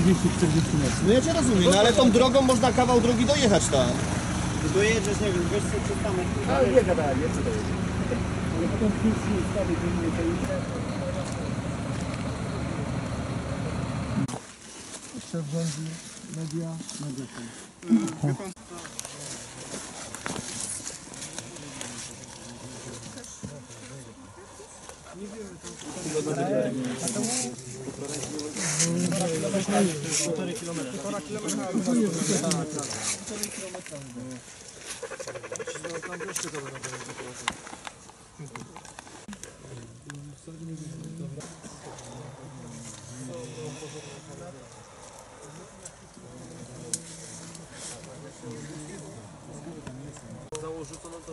240 metrów. No ja cię rozumiem, no ale tą drogą można kawał drogi dojechać tam. Dojedziesz, nie wiem, weź sobie przystanek. Ale nie gadałem, nie chcę dojeżdżać. Ale potem dziennie to Szef rządzi, media, media. Założyto to,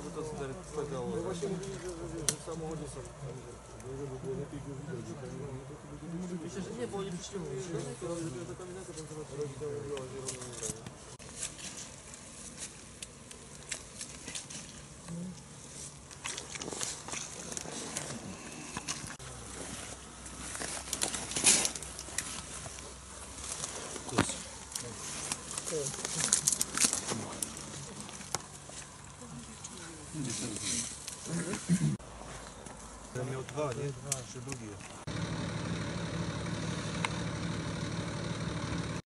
że to jest PGO. No właśnie mówili, że, że, że w samochodzie są. Żeby było lepiej go widać. Myślę, że nie, bo oni ubraniu. Miał dwa, nie? Dwa, czy drugi jest.